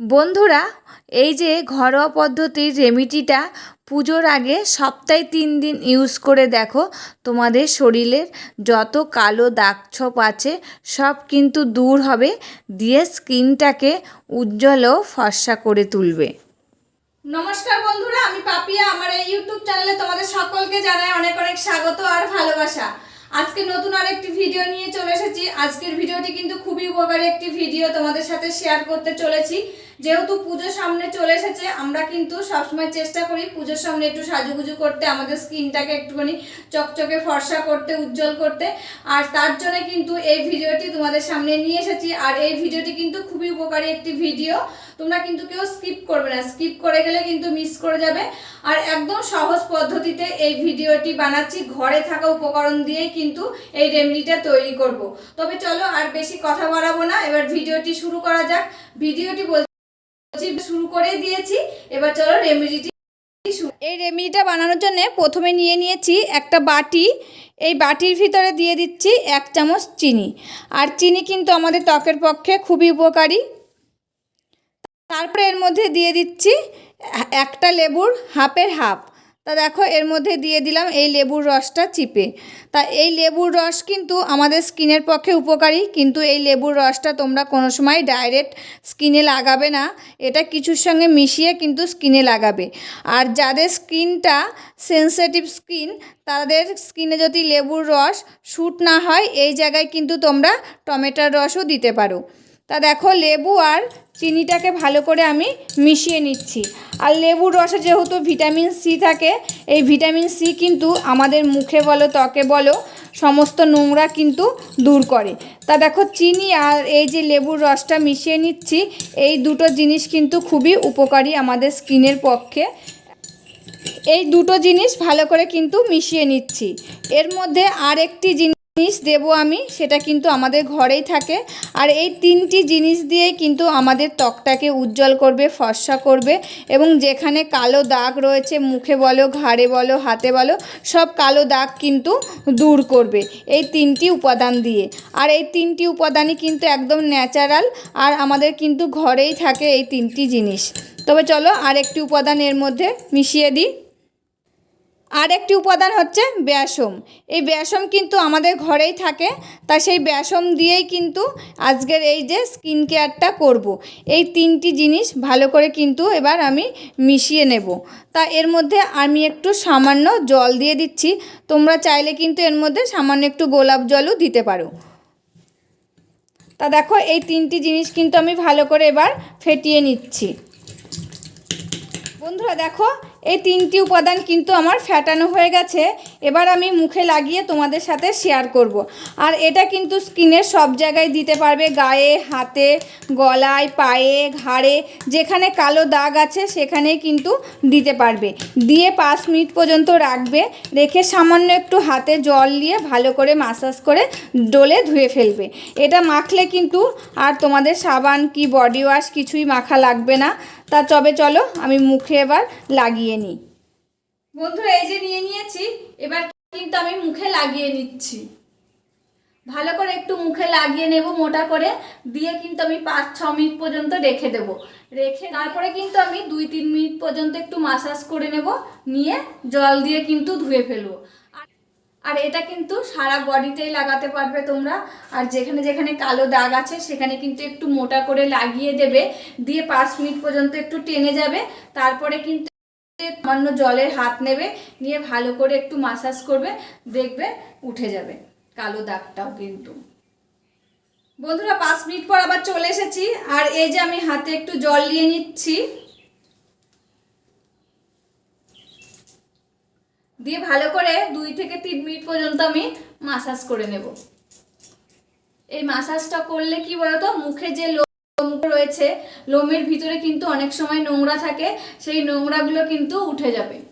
বন্ধুরা, এই যে ঘরোয়া পদ্ধতির রেমিডিটা পুজোর আগে সপ্তাহে তিন দিন ইউজ করে দেখো, তোমাদের শরীরের যত কালো দাগ ছোপ আছে সব কিন্তু দূর হবে, দিয়ে স্কিনটাকে উজ্জ্বল ও ফর্সা করে তুলবে। নমস্কার বন্ধুরা, আমি পাপিয়া, আমার এই ইউটিউব চ্যানেলে তোমাদের সকলকে জানাই অনেক অনেক স্বাগত আর ভালোবাসা। আজকে নতুন আরেকটি ভিডিও নিয়ে চলে এসেছি। আজকের ভিডিওটি কিন্তু খুবই উপকারী একটি ভিডিও তোমাদের সাথে শেয়ার করতে চলেছি। যেহেতু পুজো সামনে চলে এসেছে, আমরা কিন্তু সবসময় চেষ্টা করি পুজোর সামনে একটু সাজুগুজু করতে, আমাদের স্কিনটাকে একটুখানি চকচকে ফর্সা করতে, উজ্জ্বল করতে। আর তার জন্য কিন্তু এই ভিডিওটি তোমাদের সামনে নিয়ে এসেছি। আর এই ভিডিওটি কিন্তু খুবই উপকারী একটি ভিডিও। তোমরা কিন্তু কেউ স্কিপ করবে না। স্কিপ করে গেলে কিন্তু মিস করে যাবে। আর একদম সহজ পদ্ধতিতে এই ভিডিওটি বানাচ্ছি। ঘরে থাকা উপকরণ দিয়েই কিন্তু এই রেমেডিটা তৈরি করব। তবে চলো আর বেশি কথা বাড়াবো না। এবার ভিডিওটি শুরু করা যাক। ভিডিওটি বলছি শুরু করে দিয়েছি। এবার চলো রেমেডিটি এই রেমেডিটা বানানোর জন্য প্রথমে নিয়ে নিয়েছি একটা বাটি। এই বাটির ভিতরে দিয়ে দিচ্ছি এক চামচ চিনি। আর চিনি কিন্তু আমাদের ত্বকের পক্ষে খুবই উপকারী। তারপরে এর মধ্যে দিয়ে দিচ্ছি একটা লেবুর হাফের হাফ। তা দেখো, এর মধ্যে দিয়ে দিলাম এই লেবুর রসটা চিপে। তা এই লেবুর রস কিন্তু আমাদের স্কিনের পক্ষে উপকারী, কিন্তু এই লেবুর রসটা তোমরা কোনো সময় ডাইরেক্ট স্কিনে লাগাবে না। এটা কিছুর সঙ্গে মিশিয়ে কিন্তু স্কিনে লাগাবে। আর যাদের স্কিনটা সেন্সিটিভ স্কিন, তাদের স্কিনে যদি লেবুর রস শ্যুট না হয়, এই জায়গায় কিন্তু তোমরা টমেটোর রসও দিতে পারো। তা দেখো লেবু আর চিনিটাকে ভালো করে আমি মিশিয়ে নিচ্ছি। আর লেবুর রসে যেহেতু ভিটামিন সি থাকে, এই ভিটামিন সি কিন্তু আমাদের মুখে বলো, ত্বকে বলো, সমস্ত নোংরা কিন্তু দূর করে। তা দেখো চিনি আর এই যে লেবুর রসটা মিশিয়ে নিচ্ছি, এই দুটো জিনিস কিন্তু খুবই উপকারী আমাদের স্কিনের পক্ষে। এই দুটো জিনিস ভালো করে কিন্তু মিশিয়ে নিচ্ছি। এর মধ্যে আরেকটি জিনিস দেব আমি, সেটা কিন্তু আমাদের ঘরেই থাকে। আর এই তিনটি জিনিস দিয়েই কিন্তু আমাদের ত্বকটাকে উজ্জ্বল করবে, ফর্সা করবে এবং যেখানে কালো দাগ রয়েছে, মুখে বলো, ঘাড়ে বলো, হাতে বলো, সব কালো দাগ কিন্তু দূর করবে এই তিনটি উপাদান দিয়ে। আর এই তিনটি উপাদানই কিন্তু একদম ন্যাচারাল আর আমাদের কিন্তু ঘরেই থাকে এই তিনটি জিনিস। তবে চলো আরেকটি উপাদান এর মধ্যে মিশিয়ে দিই। আর একটি উপাদান হচ্ছে ব্যাসম। এই ব্যাসম কিন্তু আমাদের ঘরেই থাকে, তা সেই ব্যাসম দিয়েই কিন্তু আজকের এই যে স্কিন কেয়ারটা করব। এই তিনটি জিনিস ভালো করে কিন্তু এবার আমি মিশিয়ে নেব। তা এর মধ্যে আমি একটু সামান্য জল দিয়ে দিচ্ছি, তোমরা চাইলে কিন্তু এর মধ্যে সামান্য একটু গোলাপ জলও দিতে পারো। তা দেখো, এই তিনটি জিনিস কিন্তু আমি ভালো করে এবার ফেটিয়ে নিচ্ছি। বন্ধুরা দেখো এই তিনটি উপাদান কিন্তু আমার ফ্যাটানো হয়ে গেছে। এবার আমি মুখে লাগিয়ে তোমাদের সাথে শেয়ার করব। আর এটা কিন্তু স্কিনের সব জায়গায় দিতে পারবে, গায়ে, হাতে, গলায়, পায়ে, ঘাড়ে, যেখানে কালো দাগ আছে সেখানেই কিন্তু দিতে পারবে। দিয়ে পাঁচ মিনিট পর্যন্ত রাখবে, রেখে সামান্য একটু হাতে জল দিয়ে ভালো করে মাসাজ করে ডলে ধুয়ে ফেলবে। এটা মাখলে কিন্তু আর তোমাদের সাবান কি বডি ওয়াশ কিছুই মাখা লাগবে না। তা তবে চলো আমি মুখে এবার লাগিয়ে নিই। বন্ধুরা এই যে নিয়ে নিয়েছি, এবার কিন্তু আমি মুখে লাগিয়ে নিচ্ছি। ভালো করে একটু মুখে লাগিয়ে নেব মোটা করে, দিয়ে কিন্তু আমি পাঁচ, ছ মিনিট পর্যন্ত রেখে দেব। রেখে তারপরে কিন্তু আমি দুই, তিন মিনিট পর্যন্ত একটু মাসাজ করে নেব, নিয়ে জল দিয়ে কিন্তু ধুয়ে ফেলব। আর- এটা কিন্তু সারা বডিতেই লাগাতে পারবে তোমরা। আর যেখানে যেখানে কালো দাগ আছে, সেখানে কিন্তু একটু মোটা করে লাগিয়ে দেবে। দিয়ে পাঁচ মিনিট পর্যন্ত একটু টেনে যাবে। তারপরে কিন্তু সামান্য জলের হাত নেবে, নিয়ে ভালো করে একটু মাসাজ করবে, দেখবে উঠে যাবে কালো দাগটাও কিন্তু। বন্ধুরা, পাঁচ মিনিট পর আবার চলে এসেছি। আর এই যে আমি হাতে একটু জল নিয়ে নিচ্ছি। দিয়ে ভালো করে দুই থেকে তিন মিনিট পর্যন্ত আমি মাসাজ করে নেব। এই মাসাজটা করলে কি বলতো? মুখে যে রয়েছে। লোমের ভিতরে কিন্তু অনেক সময় নোংরা থাকে। সেই নোংরাগুলো কিন্তু উঠে যাবে।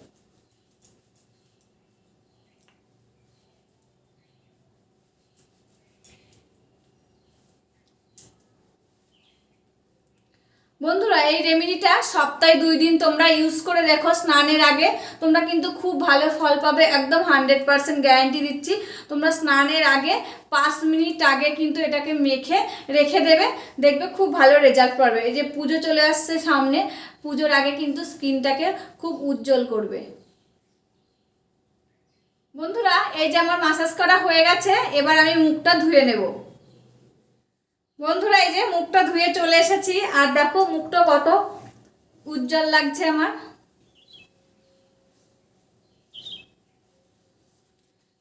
বন্ধুরা, এই রেমেডিটা সপ্তাহে দুই দিন তোমরা ইউজ করে দেখো স্নানের আগে। তোমরা কিন্তু খুব ভালো ফল পাবে, একদম হান্ড্রেড পার্সেন্ট গ্যারান্টি দিচ্ছি। তোমরা স্নানের আগে পাঁচ মিনিট আগে কিন্তু এটাকে মেখে রেখে দেবে। দেখবে খুব ভালো রেজাল্ট পাবে। এই যে পুজো চলে আসছে সামনে, পুজোর আগে কিন্তু স্কিনটাকে খুব উজ্জ্বল করবে। বন্ধুরা, এই যে আমার মাসাজ করা হয়ে গেছে, এবার আমি মুখটা ধুয়ে নেব। বন্ধুরা, এই যে মুখটা ধুয়ে চলে এসেছি, আর দেখো মুখটা কত উজ্জ্বল লাগছে আমার।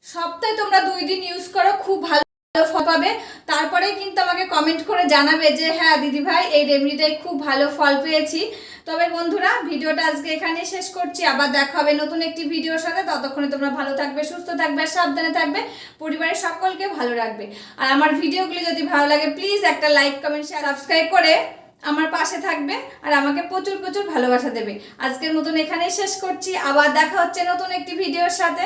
সপ্তাহে তোমরা দুই দিন ইউজ করো, খুব ভালো ফল পাবে। তারপরে কিন্তু আমাকে কমেন্ট করে জানাবে যে হ্যাঁ দিদি ভাই এই রেমেডিটাই খুব ভালো ফল পেয়েছি। তবে বন্ধুরা, ভিডিওটা আজকে এখানেই শেষ করছি। আবার দেখা হবে নতুন একটি ভিডিওর সাথে। ততক্ষণে তোমরা ভালো থাকবে, সুস্থ থাকবে আর সাবধানে থাকবে। পরিবারের সকলকে ভালো রাখবে। আর আমার ভিডিওগুলি যদি ভালো লাগে প্লিজ একটা লাইক কমেন্ট শেয়ার সাবস্ক্রাইব করে আমার পাশে থাকবে আর আমাকে প্রচুর প্রচুর ভালোবাসা দেবে। আজকের মতন এখানেই শেষ করছি। আবার দেখা হচ্ছে নতুন একটি ভিডিওর সাথে।